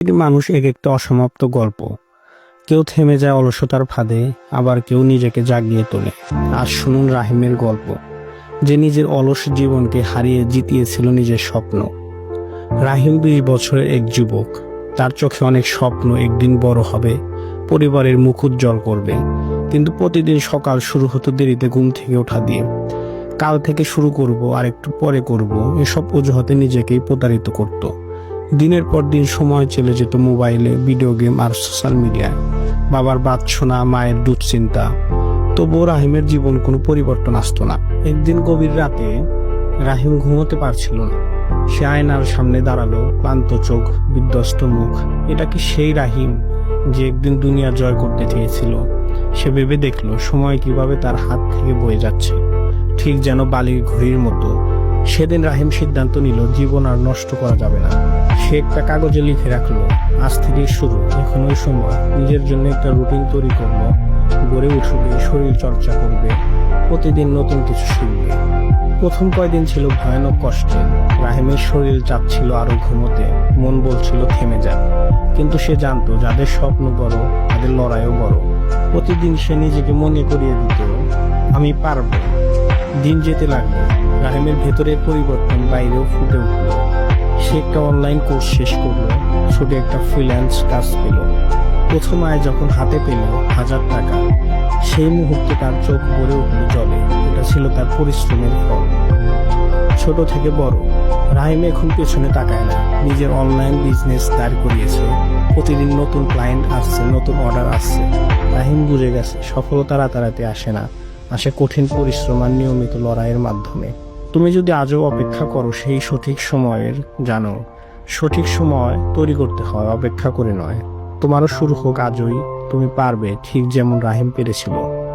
প্রতিটি মানুষ এক একটা অসমাপ্ত গল্প। কেউ থেমে যায় অলসতার ফাঁদে, আবার কেউ নিজেকে জাগিয়ে তোলে। আজ শুনুন রাহিমের গল্প। যে নিজের অলস জীবনকে হারিয়ে জিতিয়েছিল নিজের স্বপ্ন। রাহিম বিশ বছরের এক যুবক। তার চোখে অনেক স্বপ্ন একদিন বড় হবে, পরিবারের মুখ উজ্জ্বল করবে। কিন্তু প্রতিদিন সকাল শুরু হতো দেরিতে ঘুম থেকে ওঠা দিয়ে, কাল থেকে শুরু করব আর একটু পরে করব, এসব অজুহাতে নিজেকেই প্রতারিত করত। দিনের পর দিন সময় চলে যেত মোবাইলে ভিডিও গেম আর সোশ্যাল মিডিয়ায় বাবার বাচ্চনা মায়ের দুশ্চিন্তা। তবুও রাহিমের জীবন কোনো পরিবর্তন আসতো না। একদিন গভীর রাতে রাহিম ঘুমোতে পারছিল না। সে আয়নার সামনে দাঁড়াল, ক্লান্ত চোখ, বিধ্বস্ত মুখ। এটা কি সেই রাহিম যে একদিন দুনিয়া জয় করতে চেয়েছিল? সে ভেবে দেখল, সময় কীভাবে তার হাত থেকে বয়ে যাচ্ছে। ঠিক যেন বালির ঘড়ির মতো। সেদিন রাহিম সিদ্ধান্ত নিল, জীবন আর নষ্ট করা যাবে না। সে একটা কাগজে লিখে রাখল। আজ থেকেই শুরু। এখন ওই সময় নিজের জন্য একটা রুটিন তৈরি করল। গড়ে উঠবে, শরীর চর্চা করবে, প্রতিদিন নতুন কিছু শিখবে। প্রথম কয়দিন ছিল ভয়ানক কষ্টে। রাহিমের শরীর চাপছিল আরও ঘুমোতে। মন বলছিল, থেমে যাক কিন্তু সে জানতো, যাদের স্বপ্ন বড়, তাদের লড়াইও বড়। প্রতিদিন সে নিজেকে মনে করিয়ে দিত, আমি পারব। দিন যেতে লাগল। রাহিমের ভেতরের পরিবর্তন বাইরেও ফুটে উঠল। সে একটা অনলাইন কোর্স শেষ করল ছোট একটা ফ্রিল্যান্স কাজ পেল। প্রথম আয় যখন হাতে পেল, হাজার টাকা। সেই মুহূর্তে তার চোখ ভরে উঠল জলে, এটা ছিল তার পরিশ্রমের ফল। ছোট থেকে বড়, রাহিম এখন পেছনে তাকায় না, নিজের অনলাইন বিজনেস দাঁড় করিয়েছে। প্রতিদিন নতুন ক্লায়েন্ট আসছে, নতুন অর্ডার আসছে। রাহিম বুঝে গেছে, সফলতা রাতারাতি আসে না, আসে কঠিন পরিশ্রম আর নিয়মিত লড়াইয়ের মাধ্যমে। তুমি যদি আজও অপেক্ষা করো সেই সঠিক সময়ের, জানো, সঠিক সময় তৈরি করতে হয়, অপেক্ষা করে নয়। তোমারও শুরু হোক আজই, তুমি পারবে, ঠিক যেমন রাহিম পেরেছিল।